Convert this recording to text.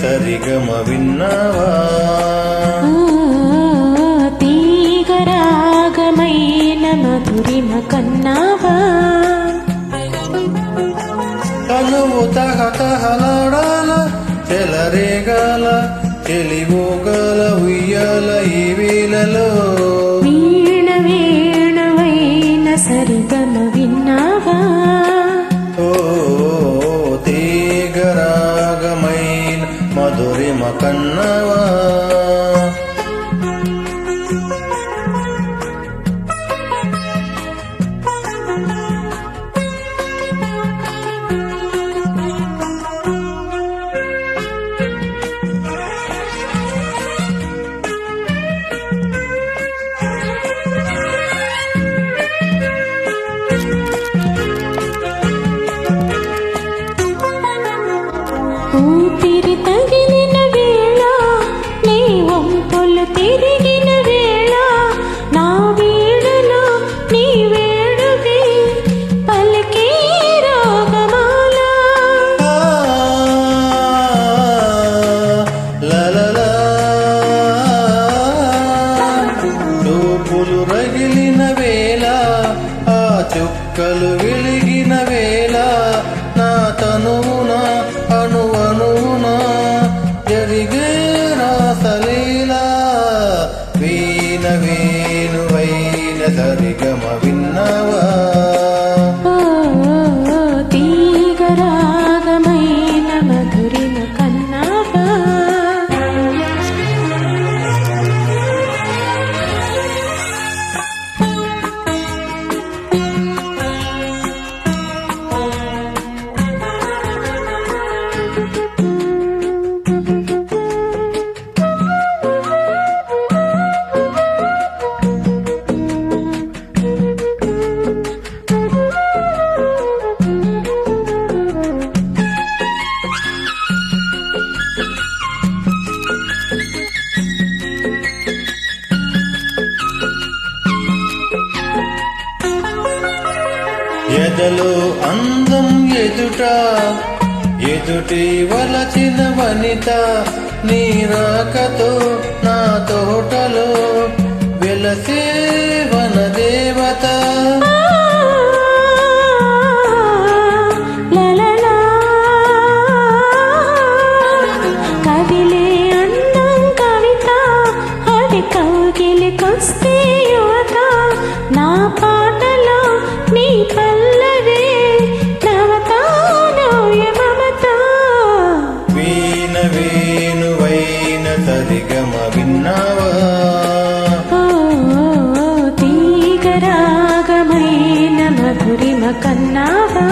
సరిగమ విన్నావా? తీగరాగమైన మధురిమ కన్నావా? తనువు తహతహలాడాల చెలరేగాల తెలివోగల ఉయ్యాల ఈ వేళలో. వీణ వేణువైన సరిగమ మధురిమ కన్నవా చెప్పులు రగిలిన వేళ ఆ చుక్కలు వెలిగిన వేళ నా తనువున అణు అణువున జరిగే రాసలీలా వీణ వేణువైన సరిగమ విన్నవా? ఎదలో అందం ఎదుట ఎదుటి వలచిన వనిత నీ రాకతో నా తోటలో వెలసే వన దేవత. లలలా అందం కవిత అది కౌగిలికొస్తే యువత సరిగమ విన్నావా? తీగరాగమైన మధురిమ కన్నావా?